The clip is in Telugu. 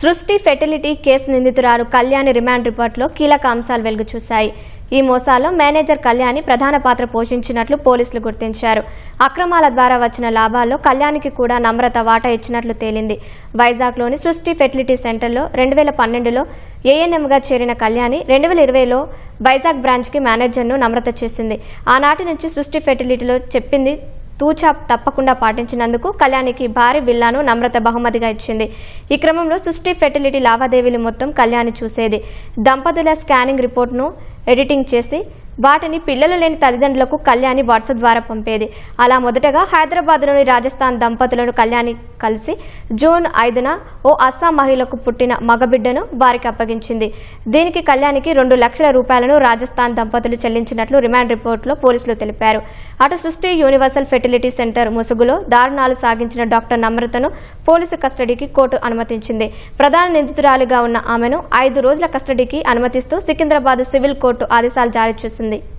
సృష్టి ఫెర్టిలిటీ కేసు నిందితురాలు కళ్యాణి రిమాండ్ రిపోర్టులో కీలక అంశాలు వెలుగు చూశాయి ఈ మోసాల్లో మేనేజర్ కళ్యాణి ప్రధాన పాత్ర పోషించినట్లు పోలీసులు గుర్తించారు. అక్రమాల ద్వారా వచ్చిన లాభాల్లో కళ్యాణికి కూడా నమ్రత వాటా ఇచ్చినట్లు తేలింది. వైజాగ్లోని సృష్టి ఫెర్టిలిటీ సెంటర్లో రెండు వేల పన్నెండులో ఏఎన్ఎంగా చేరిన కళ్యాణి రెండు వేల ఇరవైలో వైజాగ్ బ్రాంచ్కి మేనేజర్ను నమ్రత చేసింది. ఆనాటి నుంచి సృష్టి ఫెర్టిలిటీలో చెప్పింది తూచా తప్పకుండా పాటించినందుకు కళ్యాణికి భారీ బిల్లాను నమ్రత బహుమతిగా ఇచ్చింది. ఈ క్రమంలో సృష్టి ఫెర్టిలిటీ లావాదేవీలు మొత్తం కళ్యాణి చూసేది. దంపతుల స్కానింగ్ రిపోర్ట్ను ఎడిటింగ్ చేసి వాటిని పిల్లలు లేని తల్లిదండ్రులకు కళ్యాణి వాట్సాప్ ద్వారా పంపేది. అలా మొదటగా హైదరాబాద్లోని రాజస్థాన్ దంపతులను కళ్యాణి కలిసి జూన్ ఐదున ఓ అస్సాం మహిళకు పుట్టిన మగబిడ్డను వారికి అప్పగించింది. దీనికి కళ్యాణికి రెండు లక్షల రూపాయలను రాజస్థాన్ దంపతులు చెల్లించినట్లు రిమాండ్ రిపోర్టులో పోలీసులు తెలిపారు. అటు సృష్టి యూనివర్సల్ ఫెర్టిలిటీ సెంటర్ ముసుగులో దారుణాలు సాగించిన డాక్టర్ నమ్రతను పోలీసు కస్టడీకి కోర్టు అనుమతించింది. ప్రధాన నిందితురాలిగా ఉన్న ఆమెను ఐదు రోజుల కస్టడీకి అనుమతిస్తూ సికింద్రాబాద్ సివిల్ కోర్టు ఆదేశాలు జారీ చేసింది. వస్తుంది